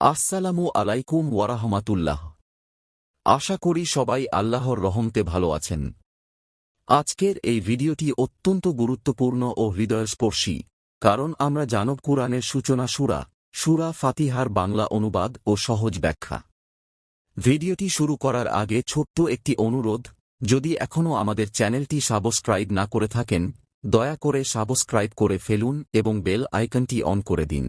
আসসালামু আলাইকুম ওয়ারাহমাতুল্লাহ আশা করি সবাই আল্লাহর রহমতে ভালো আছেন। আজকের এই ভিডিওটি অত্যন্ত গুরুত্বপূর্ণ ও হৃদয়স্পর্শী, কারণ আমরা জানব কুরআনের সূচনা সুরা সুরা ফাতিহার বাংলা অনুবাদ ও সহজ ব্যাখ্যা। ভিডিওটি শুরু করার আগে ছোট্ট একটি অনুরোধ, যদি এখনও আমাদের চ্যানেলটি সাবস্ক্রাইব না করে থাকেন, দয়া করে সাবস্ক্রাইব করে ফেলুন এবং বেল আইকনটি অন করে দিন।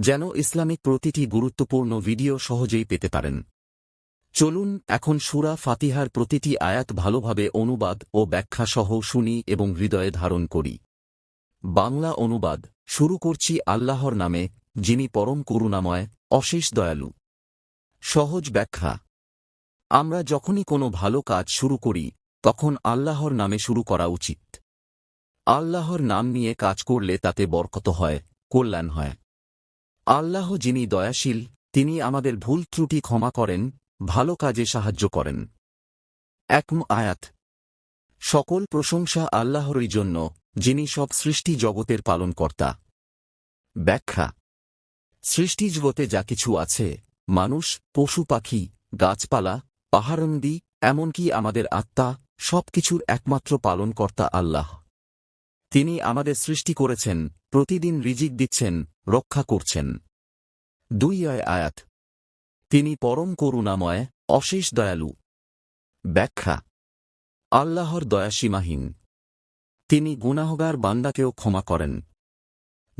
যেন ইসলামিক প্রতিটি গুরুত্বপূর্ণ ভিডিও সহজেই পেতে পারেন। চলুন এখন সুরা ফাতিহার প্রতিটি আয়াত ভালোভাবে অনুবাদ ও ব্যাখ্যা সহ শুনি এবং হৃদয়ে ধারণ করি। বাংলা অনুবাদ, শুরু করছি আল্লাহর নামে, যিনি পরম করুণাময়, অশেষ দয়ালু। সহজ ব্যাখ্যা। আমরা যখনই কোনো ভালো কাজ শুরু করি, তখন আল্লাহর নামে শুরু করা উচিত। আল্লাহর নাম নিয়ে কাজ করলে তাতে বরকত হয়, কল্যাণ হয়। আল্লাহ যিনি দয়াশীল, তিনি আমাদের ভুল ত্রুটি ক্ষমা করেন, ভালো কাজে সাহায্য করেন। একম আয়াত। সকল প্রশংসা আল্লাহরই জন্য, যিনি সব সৃষ্টি জগতের পালনকর্তা। ব্যাখ্যা। সৃষ্টি জগতে যা কিছু আছে, মানুষ, পশু পাখি, গাছপালা, পাহাড়ন্দি, এমনকি আমাদের আত্মা সবকিছুর একমাত্র পালনকর্তা আল্লাহ। তিনি আমাদের সৃষ্টি করেছেন, প্রতিদিন রিজিক দিচ্ছেন রক্ষা করছেন। দুই আয় আয়াত। তিনি পরম করুণাময়, অশেষ দয়ালু। ব্যাখ্যা। আল্লাহর দয়া সীমাহীন। তিনি গুনাহগার বান্দাকেও ক্ষমা করেন।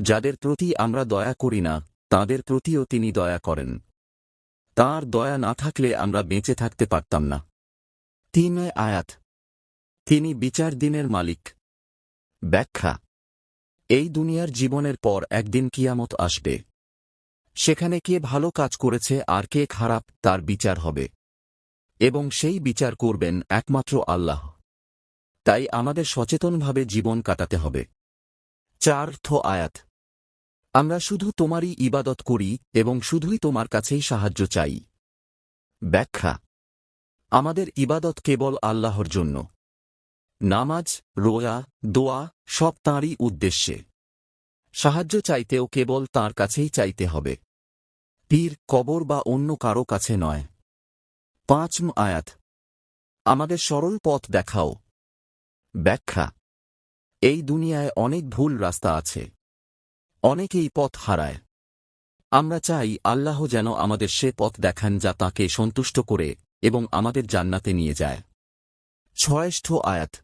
যাদের প্রতি আমরা দয়া করি না, তাদের প্রতিও তিনি দয়া করেন। তার দয়া না থাকলে আমরা বেঁচে থাকতে পারতাম না। তিন আয়াত। তিনি বিচার দিনের মালিক। ব্যাখ্যা। এই দুনিয়ার জীবনের পর একদিন কিয়ামত আসবে। সেখানে কে ভালো কাজ করেছে আর কে খারাপ, তার বিচার হবে। এবং সেই বিচার করবেন একমাত্র আল্লাহ। তাই আমাদের সচেতনভাবে জীবন কাটাতে হবে। চার থ আয়াত। আমরা শুধু তোমারই ইবাদত করি এবং শুধুই তোমার কাছেই সাহায্য চাই। ব্যাখ্যা। আমাদের ইবাদত কেবল আল্লাহর জন্য। নামাজ, রোয়া, দোয়া, সব তাঁরই উদ্দেশ্যে। সাহায্য চাইতেও কেবল তার কাছেই চাইতে হবে। পীর কবর বা অন্য কারও কাছে নয়। পাঁচ আয়াত। আমাদের সরল পথ দেখাও। ব্যাখ্যা। এই দুনিয়ায় অনেক ভুল রাস্তা আছে। অনেকেই পথ হারায়। আমরা চাই আল্লাহ যেন আমাদের সে পথ দেখান যা তাকে সন্তুষ্ট করে এবং আমাদের জান্নাতে নিয়ে যায়। ছয়ষ্ঠ আয়াত।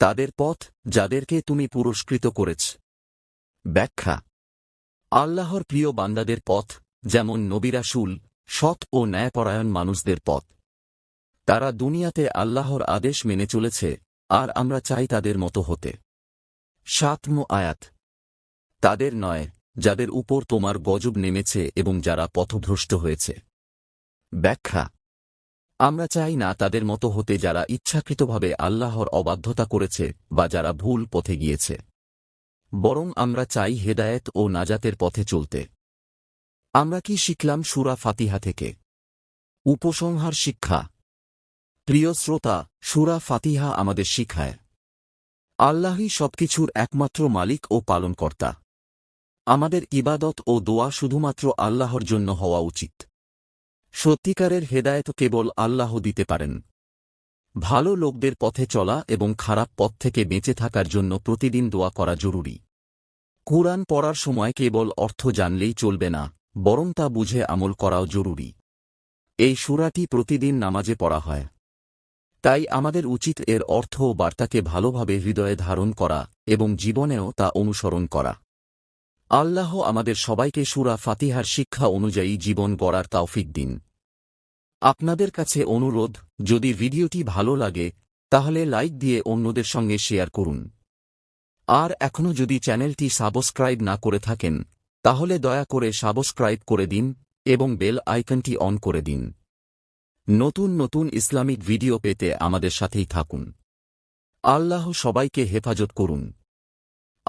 তাদের পথ যাদেরকে তুমি পুরস্কৃত করেছ। ব্যাখ্যা। আল্লাহর প্রিয় বান্দাদের পথ, যেমন নবিরাসুল সৎ ও ন্যায়পরায়ণ মানুষদের পথ। তারা দুনিয়াতে আল্লাহর আদেশ মেনে চলেছে, আর আমরা চাই তাদের মতো হতে। সাতম আয়াত। তাদের নয়, যাদের উপর তোমার গজব নেমেছে এবং যারা পথভ্রষ্ট হয়েছে। ব্যাখ্যা। আমরা চাই না তাদের মতো হতে যারা ইচ্ছাকৃতভাবে আল্লাহর অবাধ্যতা করেছে বা যারা ভুল পথে গিয়েছে। বরং আমরা চাই হেদায়েত ও নাজাতের পথে চলতে। আমরা কি শিখলাম সুরা ফাতিহা থেকে? উপসংহার শিক্ষা। প্রিয় শ্রোতা, সুরা ফাতিহা আমাদের শিখায়। আল্লাহই সবকিছুর একমাত্র মালিক ও পালনকর্তা। আমাদের ইবাদত ও দোয়া শুধুমাত্র আল্লাহর জন্য হওয়া উচিত। সত্যিকারের হেদায়েত কেবল আল্লাহ দিতে পারেন। ভালো লোকদের পথে চলা এবং খারাপ পথ থেকে বেঁচে থাকার জন্য প্রতিদিন দোয়া করা জরুরি। কুরআন পড়ার সময় কেবল অর্থ জানলেই চলবে না, বরং তা বুঝে আমল করাও জরুরি। এই সুরাটি প্রতিদিন নামাজে পড়া হয়। তাই আমাদের উচিত এর অর্থ ও বার্তাকে ভালোভাবে হৃদয়ে ধারণ করা এবং জীবনেও তা অনুসরণ করা। আল্লাহ আমাদের সবাইকে সুরা ফাতিহার শিক্ষা অনুযায়ী জীবন গড়ার তাওফিক দিন। আপনাদের কাছে অনুরোধ, যদি ভিডিওটি ভালো লাগে, তাহলে লাইক দিয়ে অন্যদের সঙ্গে শেয়ার করুন। আর এখনও যদি চ্যানেলটি সাবস্ক্রাইব না করে থাকেন, তাহলে দয়া করে সাবস্ক্রাইব করে দিন এবং বেল আইকনটি অন করে দিন। নতুন নতুন ইসলামিক ভিডিও পেতে আমাদের সাথেই থাকুন। আল্লাহ সবাইকে হেফাজত করুন।